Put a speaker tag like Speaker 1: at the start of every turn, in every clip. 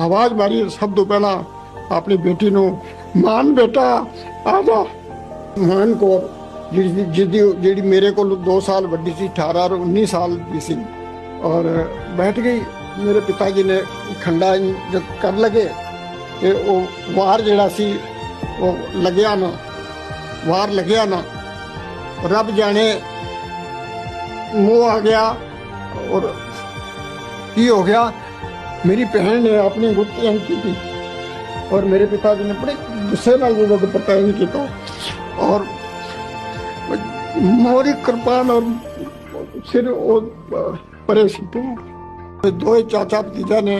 Speaker 1: ਆਵਾਜ਼ ਮਾਰੀ, ਸਭ ਤੋਂ ਪਹਿਲਾਂ ਆਪਣੀ ਬੇਟੀ ਨੂੰ, ਮਾਨ ਬੇਟਾ ਆ ਜਾ ਮਾਨ ਕੌਰ ਜਿਹੜੀ ਜਿਹਦੀ ਜਿਹੜੀ ਮੇਰੇ ਕੋਲ 2 ਸਾਲ ਵੱਡੀ ਸੀ 18 ਔਰ 19 ਸਾਲ ਦੀ ਸੀ। ਔਰ ਬੈਠ ਗਈ, ਮੇਰੇ ਪਿਤਾ ਜੀ ਨੇ ਖੰਡਾ ਜਦ ਕਰ ਲਗੇ, ਤੇ ਉਹ ਵਾਰ ਜਿਹੜਾ ਸੀ, ਉਹ ਲੱਗਿਆ ਨਾ, ਵਾਰ ਲੱਗਿਆ ਨਾ। ਰੱਬ ਜਾਣੇ, ਮੂੰਹ ਆ ਗਿਆ, ਔਰ ਕੀ ਹੋ ਗਿਆ? ਮੇਰੀ ਭੈਣ ਨੇ ਆਪਣੀ ਗੁੱਤੀ ਅੰਕ ਕੀਤੀ ਔਰ ਮੇਰੇ ਪਿਤਾ ਜੀ ਨੇ ਬੜੇ ਗੁੱਸੇ ਨਾਲ ਜਦੋਂ ਦੁਪੱਟਾ ਨਹੀਂ ਕੀਤਾ ਔਰ ਮੋਰੀ ਕਿਰਪਾਨ ਔਰ ਸਿਰ ਉਹ ਪਰੇ ਸੀ। ਤੇ ਦੋਏ ਚਾਚਾ ਭਤੀਜਾ ਨੇ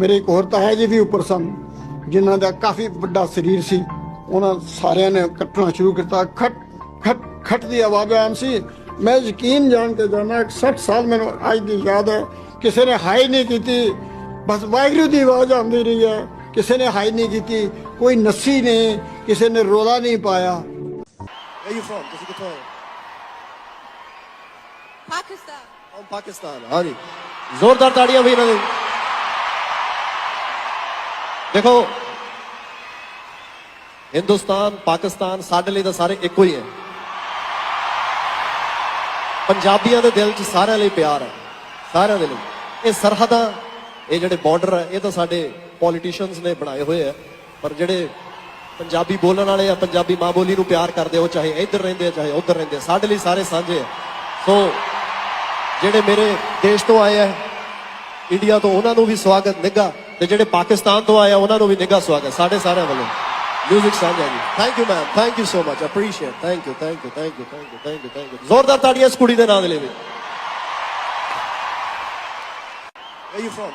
Speaker 1: ਮੇਰੇ ਇੱਕ ਹੋਰ ਤਾਇਆ ਜੀ ਵੀ ਉੱਪਰ ਸਨ, ਜਿਨ੍ਹਾਂ ਦਾ ਕਾਫੀ ਵੱਡਾ ਸਰੀਰ ਸੀ। ਉਹਨਾਂ ਸਾਰਿਆਂ ਨੇ ਕੱਟਣਾ ਸ਼ੁਰੂ ਕੀਤਾ। ਖਟ ਖਟ ਖਟ ਦੀ ਆਵਾਜ਼ ਆਮ ਸੀ। ਮੈਂ ਯਕੀਨ ਜਾਣ ਕੇ ਜਾਣਾ 60 ਸਾਲ ਮੈਨੂੰ ਅੱਜ ਦੀ ਯਾਦ ਹੈ। ਕਿਸੇ ਨੇ ਹਾਈ ਨਹੀਂ ਕੀਤੀ। ਬਸ ਵਾਹਿਗੁਰੂ ਦੀ ਆਵਾਜ਼ ਆਉਂਦੀ ਰਹੀ ਹੈ। ਕਿਸੇ ਨੇ ਹਾਈ ਨਹੀਂ ਕੀਤੀ ਕੋਈ ਨੱਸੀ ਨਹੀਂ ਕਿਸੇ ਨੇ ਰੋਲਾ ਨਹੀਂ ਪਾਇਆ।
Speaker 2: Where you from? ਤੁਸੀਂ ਕਿੱਥੋਂ ਆਏ? ਪਾਕਿਸਤਾਨ। ਹਾਂਜੀ। ਜ਼ੋਰਦਾਰ ਤਾੜੀਆਂ ਵੀ ਇਹਨਾਂ ਦੇ। ਦੇਖੋ ਹਿੰਦੁਸਤਾਨ ਪਾਕਿਸਤਾਨ ਸਾਡੇ ਲਈ ਤਾਂ ਸਾਰੇ ਇੱਕੋ ਹੀ ਹੈ। ਪੰਜਾਬੀਆਂ ਦੇ ਦਿਲ 'ਚ ਸਾਰਿਆਂ ਲਈ ਪਿਆਰ ਹੈ। ਸਾਰਿਆਂ ਦੇ ਲਈ। ਇਹ ਸਰਹੱਦਾਂ ਇਹ ਜਿਹੜੇ ਬਾਰਡਰ ਹੈ ਇਹ ਤਾਂ ਸਾਡੇ ਪੋਲੀਟੀਸ਼ੀਅਨਸ ਨੇ ਬਣਾਏ ਹੋਏ ਆ। ਪਰ ਜਿਹੜੇ ਪੰਜਾਬੀ ਬੋਲਣ ਵਾਲੇ ਆ, ਪੰਜਾਬੀ ਮਾਂ ਬੋਲੀ ਨੂੰ ਪਿਆਰ ਕਰਦੇ ਉਹ ਚਾਹੇ ਇੱਧਰ ਰਹਿੰਦੇ ਆ, ਚਾਹੇ ਉੱਧਰ ਰਹਿੰਦੇ ਆ, ਸਾਡੇ ਲਈ ਸਾਰੇ ਸਾਂਝੇ ਆ। ਸੋ, ਜਿਹੜੇ ਮੇਰੇ ਦੇਸ਼ ਤੋਂ ਆਏ ਆ ਇੰਡੀਆ ਤੋਂ, ਉਹਨਾਂ ਨੂੰ ਵੀ ਸਵਾਗਤ, ਨਿੱਘਾ। ਤੇ ਜਿਹੜੇ ਪਾਕਿਸਤਾਨ ਤੋਂ ਆਏ ਆ, ਉਹਨਾਂ ਨੂੰ ਵੀ ਨਿੱਘਾ ਸਵਾਗਤ, ਸਾਡੇ ਸਾਰਿਆਂ ਵੱਲੋਂ। ਮਿਊਜ਼ਿਕ ਸਾਂਝਾ ਜੀ। Thank you ma'am thank you so much appreciate thank you thank you thank you thank you thank you thank you ਜ਼ੋਰਦਾਰ ਤਾੜੀਆਂ ਇਸ ਕੁੜੀ ਦੇ ਨਾਂ ਦੇ ਲਈ ਵੀ Where you?